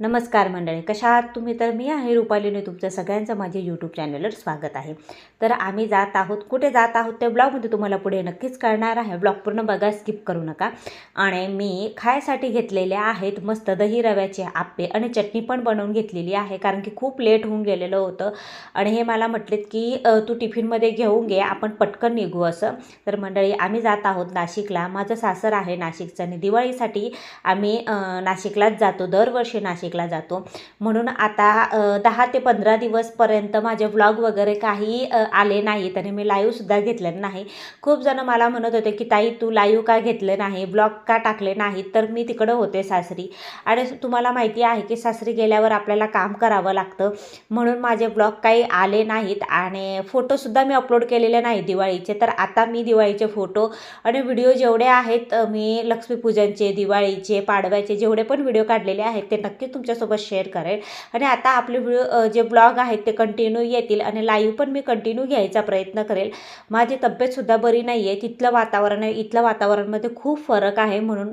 नमस्कार मंडळी कशा आहात तुम्ही? तर मी आहे रुपालीने तुमचं सगळ्यांचं माझे यूट्यूब चॅनलवर स्वागत आहे. तर आम्ही जात आहोत कुठे जात आहोत ते ब्लॉगमध्ये तुम्हाला पुढे नक्कीच कळणार आहे. ब्लॉग पूर्ण बघा स्किप करू नका. आणि मी खायसाठी घेतलेले आहेत मस्त दही रव्याचे आप्पे आणि चटणी पण बनवून घेतलेली आहे कारण की खूप लेट होऊन गेलेलं होतं. आणि हे मला म्हटलेत की तू टिफिनमध्ये घेऊन घे आपण पटकन निघू असं. तर मंडळी आम्ही जात आहोत नाशिकला. माझं सासर आहे नाशिकचं आणि दिवाळीसाठी आम्ही नाशिकलाच जातो. दरवर्षी नाशिक नाशिकला जातो. म्हणून आता दहा ते पंधरा दिवसपर्यंत माझे व्लॉग वगैरे काही आले नाहीत आणि मी लाईव्हसुद्धा घेतलेलं नाही. खूप जण मला म्हणत होते की ताई तू लाईव्ह का घेतले नाही? ब्लॉग का टाकले नाहीत तर मी तिकडं होते सासरी. आणि तुम्हाला माहिती आहे की सासरी गेल्यावर आपल्याला काम करावं लागतं. म्हणून माझे ब्लॉग काही आले नाहीत आणि फोटोसुद्धा मी अपलोड केलेले नाही दिवाळीचे. तर आता मी दिवाळीचे फोटो आणि व्हिडिओ जेवढे आहेत मी लक्ष्मीपूजनचे दिवाळीचे पाडव्याचे जेवढे पण व्हिडिओ काढलेले आहेत ते नक्की तुमच्यासोबत शेअर करेल आणि आता आपले व्हिडिओ जे ब्लॉग आहेत ते कंटिन्यू येतील आणि लाईव्ह पण मी कंटिन्यू घ्यायचा प्रयत्न करेल. माझी तब्येतसुद्धा बरी नाही आहे तिथलं वातावरण आहे. इथलं वातावरणामध्ये खूप फरक आहे म्हणून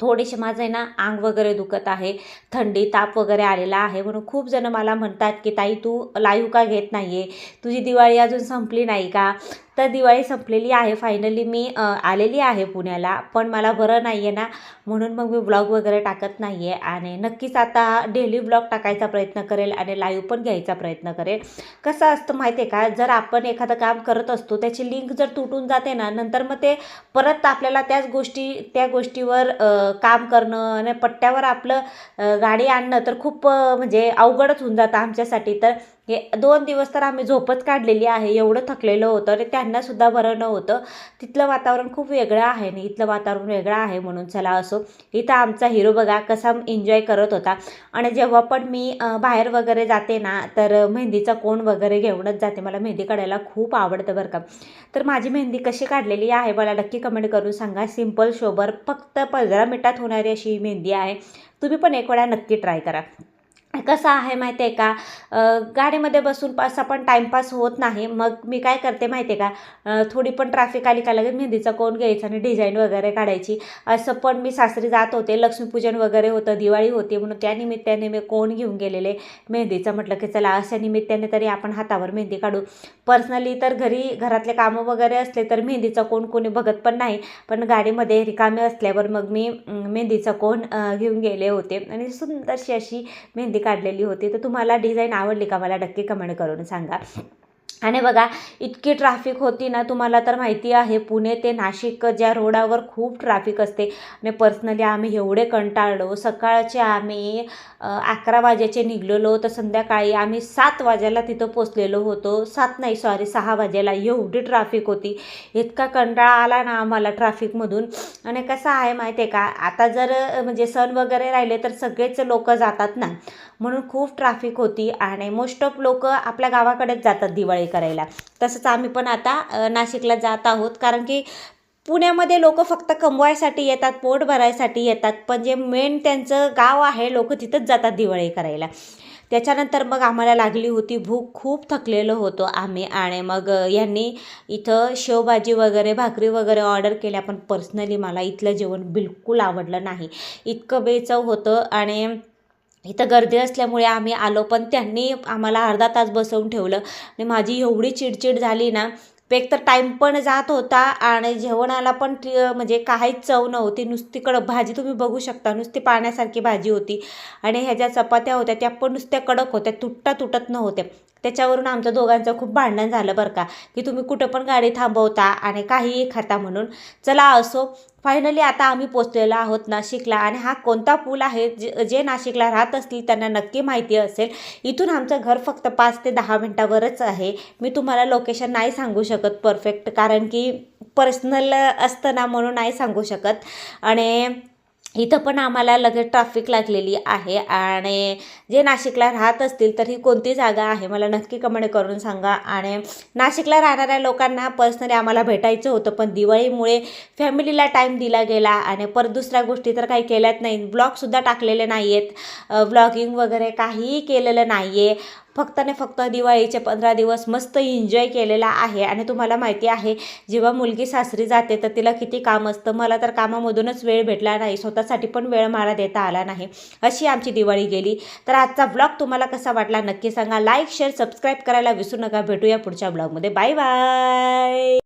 थोडेसे माझं आहे ना अंग वगैरे दुखत आहे. थंडी ताप वगैरे आलेला आहे म्हणून खूप जण मला म्हणतात की ताई तू लाईव्ह का घेत नाही आहे तुझी दिवाळी अजून संपली नाही का? तर दिवाळी संपलेली आहे. फायनली मी आलेली आहे पुण्याला. पण मला बरं नाही आहे ना म्हणून मग मी ब्लॉग वगैरे टाकत नाही आहे आणि नक्कीच आता डेली ब्लॉग टाकायचा प्रयत्न करेल आणि लाईव्ह पण घ्यायचा प्रयत्न करेल. कसं असतं माहिती आहे का? जर आपण एखादं काम करत असतो त्याची लिंक जर तुटून जाते ना नंतर मग ते परत आपल्याला त्याच गोष्टी त्या गोष्टीवर काम करणं आणि पट्ट्यावर आपलं गाडी आणणं तर खूप म्हणजे अवघडच होऊन जातं आमच्यासाठी. तर हे दोन दिवस तर आम्ही झोपच काढलेली आहे एवढं थकलेलं होतं आणि त्यांनासुद्धा बरं नव्हतं. तिथलं वातावरण खूप वेगळं आहे आणि इथलं वातावरण वेगळं आहे म्हणून चला असो. इथं आमचा हिरो बघा कसा एन्जॉय करत होता. आणि जेव्हा पण मी बाहेर वगैरे जाते ना तर मेहंदीचा कोण वगैरे घेऊनच जाते. मला मेहंदी काढायला खूप आवडतं बरं का. तर माझी मेहंदी कशी काढलेली आहे मला नक्की कमेंट करून सांगा. सिंपल शोबर फक्त पंधरा मिनटात होणारी अशी ही मेहंदी आहे. तुम्ही पण एक वेळा नक्की ट्राय करा. कसं आहे माहिती आहे का गाडीमध्ये बसून असा पण टाईमपास होत नाही. मग मी काय करते माहिती आहे का थोडी पण ट्रॅफिक आली का लगेच मेहंदीचा कोण घ्यायचा आणि डिझाईन वगैरे काढायची. असं पण मी सासरी जात होते. लक्ष्मीपूजन वगैरे होतं. दिवाळी होती म्हणून त्या निमित्ताने मी कोण घेऊन गेलेले मेहंदीचं. म्हटलं की चला अशा निमित्ताने तरी आपण हातावर मेहंदी काढू. पर्सनली तर घरी घरातले कामं वगैरे असले तर मेहंदीचा कोण कोणी बघत पण नाही. पण गाडीमध्ये रिकामे असल्यावर मग मी मेहंदीचं मेहंदीचा कोण घेऊन गेले होते. आणि सुंदरशी अशी मेहंदी काढलेली होती. तर तुम्हाला डिझाईन आवडली का? मला नक्की कमेंट करून सांगा. आणि बघा इतकी ट्रॅफिक होती ना तुम्हाला तर माहिती आहे पुणे ते नाशिक ज्या रोडावर खूप ट्रॅफिक असते. आणि पर्सनली आम्ही एवढे कंटाळलो. सकाळचे आम्ही अकरा वाजेचे निघलेलो. तर संध्याकाळी आम्ही सात वाजेला तिथं पोचलेलो होतो. सात नाही सॉरी सहा वाजेला एवढी ट्रॅफिक होती. इतका कंटाळा आला ना आम्हाला ट्रॅफिकमधून आणि कसं आहे माहिती आहे का आता जर म्हणजे सण वगैरे राहिले तर सगळेच लोक जातात ना. म्हणून खूप ट्रॅफिक होती. आणि मोस्ट ऑफ लोक आपल्या गावाकडेच जातात दिवाळी करायला. तसंच आम्ही पण आता नाशिकला जात आहोत. कारण की पुण्यामध्ये लोक फक्त कमवायसाठी येतात पोट भरायसाठी येतात. पण जे मेन त्यांचं गाव आहे लोक तिथंच जातात दिवाळी करायला. त्याच्यानंतर मग आम्हाला लागली होती भूक. खूप थकलेलो होतो आम्ही. आणि मग यांनी इथं शेवभाजी वगैरे भाकरी वगैरे ऑर्डर केल्या. पण पर्सनली मला इथलं जेवण बिलकुल आवडलं नाही. इतकं बेचव होतं. आणि इथं गर्दी असल्यामुळे आम्ही आलो पण त्यांनी आम्हाला अर्धा तास बसवून ठेवलं. आणि माझी एवढी चिडचिड झाली ना एक तर टाईम पण जात होता आणि जेवणाला पण म्हणजे काहीच चव नव्हती. नुसती कडक भाजी तुम्ही बघू शकता नुसती पाण्यासारखी भाजी होती. आणि ह्या ज्या चपात्या होत्या त्या पण नुसत्या कडक होत्या तुटता तुटत नव्हत्या. त्याच्यावरून आमच्या दोघांचं खूप भांडण झालं बरं का की तुम्ही कुठं पण गाडी थांबवता आणि काहीही खाता म्हणून. चला असो फायनली आता आम्ही पोचलेलो आहोत नाशिकला आणि हा कोणता पूल आहे जे जे नाशिकला राहत असतील त्यांना नक्की माहिती असेल. इथून आमचं घर फक्त पाच ते दहा मिनटावरच आहे. मी तुम्हाला लोकेशन नाही सांगू शकत परफेक्ट कारण की पर्सनल असतं ना म्हणून नाही सांगू शकत. आणि इथं पण आम्हाला लगेच ट्रॅफिक लागलेली आहे आणि जे नाशिकला राहत असतील तर ही कोणती जागा आहे मला नक्की कमेंट करून सांगा. आणि नाशिकला राहणाऱ्या लोकांना पर्सनली आम्हाला भेटायचं होतं पण दिवाळीमुळे फॅमिलीला टाईम दिला गेला आणि परत दुसऱ्या गोष्टी तर काही केल्याच नाही ब्लॉगसुद्धा टाकलेले नाही आहेत ब्लॉगिंग वगैरे काहीही केलेलं नाही आहे फक्त आणि फक्त दिवाळीचे पंधरा दिवस मस्त एन्जॉय केलेला आहे. आणि तुम्हाला माहिती आहे जेव्हा मुलगी सासरी जाते तर तिला किती काम असतं. मला तर कामामधूनच वेळ भेटला नाही. स्वतःसाठी पण वेळ मला देता आला नाही. अशी आमची दिवाळी गेली. तर आजचा ब्लॉग तुम्हाला कसा वाटला नक्की सांगा. लाईक शेअर सबस्क्राईब करायला विसरू नका. भेटूया पुढच्या ब्लॉगमध्ये बाय बाय